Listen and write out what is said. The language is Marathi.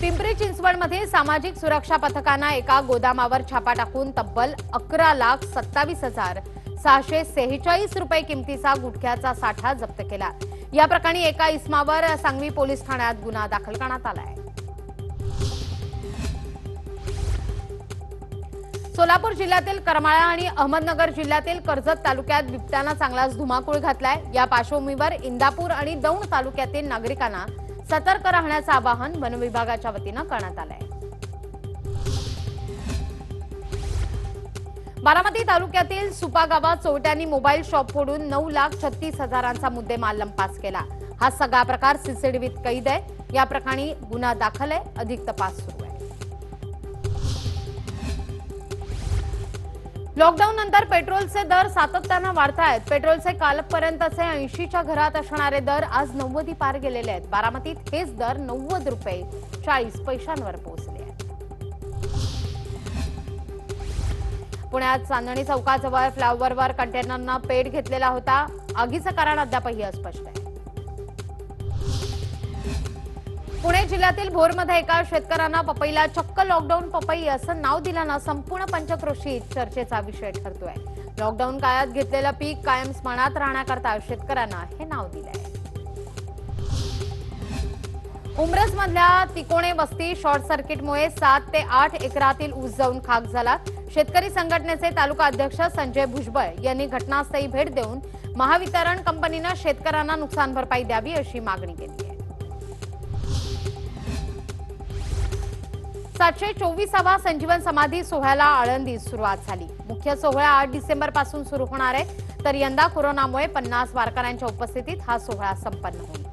पिंपरी चिंचवडमध्ये सामाजिक सुरक्षा पथकानं एका गोदामावर छापा टाकून तब्बल अकरा लाख सत्तावीस हजार सहाशे सेहेचाळीस रुपये किमतीचा गुटख्याचा साठा जप्त केला. या प्रकरणी एका इस्मावर सांगवी पोलीस ठाण्यात गुन्हा दाखल करण्यात आलाय सोलापूर जिल्ह्यातील करमाळा आणि अहमदनगर जिल्ह्यातील कर्जत तालुक्यात बिबट्यानं चांगलाच धुमाकूळ घातलाय. या पार्श्वभूमीवर इंदापूर आणि दौंड तालुक्यातील नागरिकांना सतर्क राहण्याचं आवाहन वन विभागाच्या वतीनं करण्यात आलं आहे बारामती तालुक्यातील सुपा गावात चोरट्यांनी मोबाईल शॉप फोडून नऊ लाख छत्तीस हजारांचा मुद्देमाल लंपास केला. हा सगळा प्रकार सीसीटीव्हीत कैद आहे. या प्रकरणी गुन्हा दाखल आहे. अधिक तपास सुरू. लॉकडाऊन नंतर पेट्रोलचे दर सातत्यानं वाढत आहेत. पेट्रोलचे कालपर्यंतचे ऐंशीच्या घरात असणारे दर आज नव्वदी पार गेलेले आहेत. बारामतीत हेच दर नव्वद रुपये चाळीस पैशांवर पोहोचले आहेत. पुण्यात चांदणी चौकाजवळ फ्लायओव्हरवर कंटेनरनं पेट घेतलेला होता. आगीचं कारण अद्यापही अस्पष्ट आहे. पुणे जिल्ह्यातील भोरमध्ये एका शेतकऱ्यांना पपईला चक्क लॉकडाऊन पपई असं नाव दिल्यानं संपूर्ण पंचकृषी चर्चेचा विषय ठरतोय. लॉकडाऊन काळात घेतलेलं पीक कायम स्मरणात राहण्याकरता शेतकऱ्यांना हे नाव दिलंय. उमरस मधल्या तिकोणे वस्ती शॉर्ट सर्किटमुळे सात ते आठ एकरातील ऊस जाऊन खाक झाला. शेतकरी संघटनेचे तालुका अध्यक्ष संजय भुजबळ यांनी घटनास्थळी भेट देऊन महावितरण कंपनीनं शेतकऱ्यांना नुकसान भरपाई द्यावी अशी मागणी केली आहे. सातशे चोवीसावा संजीवन समाधी सोहळ्याला आळंदीत सुरुवात झाली. मुख्य सोहळा आठ डिसेंबरपासून सुरू होणार आहे. तर यंदा कोरोनामुळे पन्नास वारकऱ्यांच्या उपस्थितीत हा सोहळा संपन्न होईल.